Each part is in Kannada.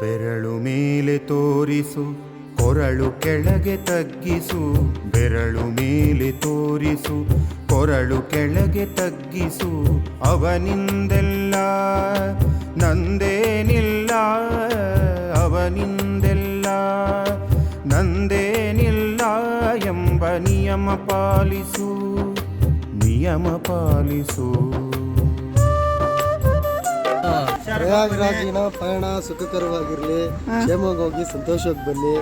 ಬೆರಳು ಮೇಲೆ ತೋರಿಸು, ಕೊರಳು ಕೆಳಗೆ ತಗ್ಗಿಸು. ಬೆರಳು ಮೇಲೆ ತೋರಿಸು, ಕೊರಳು ಕೆಳಗೆ ತಗ್ಗಿಸು. ಅವನಿಂದೆಲ್ಲ ನಂದೇನಿಲ್ಲ ಅವನಿಂದೆಲ್ಲ ನಂದೇನಿಲ್ಲ ಎಂಬ ನಿಯಮ ಪಾಲಿಸು ನಿಯಮ ಪಾಲಿಸು. ಪ್ರಯಾಗ್ರಾಜಿನ ಪಯಣ ಸುಖಕರವಾಗಿರ್ಲಿ. ಕ್ಷೇಮವಾಗಿ ಹೋಗಿ ಸಂತೋಷವಾಗಿ ಬನ್ನಿ.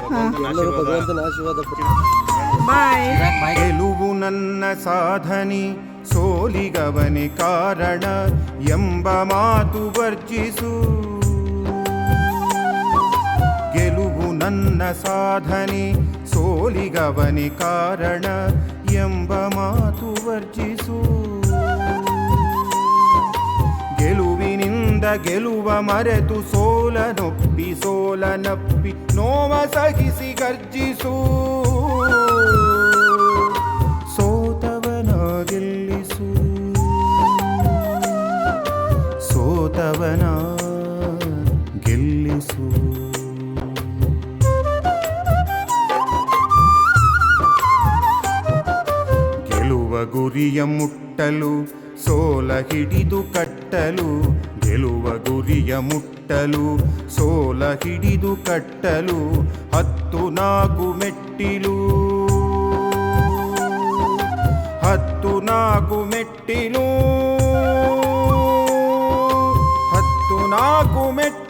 ಎಲ್ಲರೂ ಭಗವಂತನ ಆಶೀರ್ವಾದ ಗೆಲುವು ನನ್ನ ಸಾಧನೆ ಸೋಲಿಗವನೇ ಕಾರಣ ಎಂಬ ಮಾತು ವರ್ಜಿಸು. ಗೆಲುವು ನನ್ನ ಸಾಧನೆ ಸೋಲಿಗವನೇ ಕಾರಣ ಎಂಬ ಮಾತು ವರ್ಜಿಸು. ಗೆಲುವ ಮರೆತು ಸೋಲನೊಪ್ಪಿ, ಸೋಲನಪ್ಪಿ ನೋವ ಸಹಿಸಿ ಗರ್ಜಿಸು. ಸೋತವನ ಗೆಲ್ಲಿಸು. ಸೋತವನ ಗೆಲ್ಲಿಸು. ಗೆಲುವ ಗುರಿಯ ಮುಟ್ಟಲು ಸೋಲ ಹಿಡಿದು ಕಟ್ಟಲು ಗೆಲುವ ಗುರಿಯ ಮುಟ್ಟಲು, ಸೋಲ ಹಿಡಿದು ಕಟ್ಟಲು, ಹತ್ತು ನಾಗು ಮೆಟ್ಟಿಲು. ಹತ್ತು ನಾಗು ಮೆಟ್ಟಿಲು. ಹತ್ತು ನಾಗು ಮೆಟ್ಟಿಲು.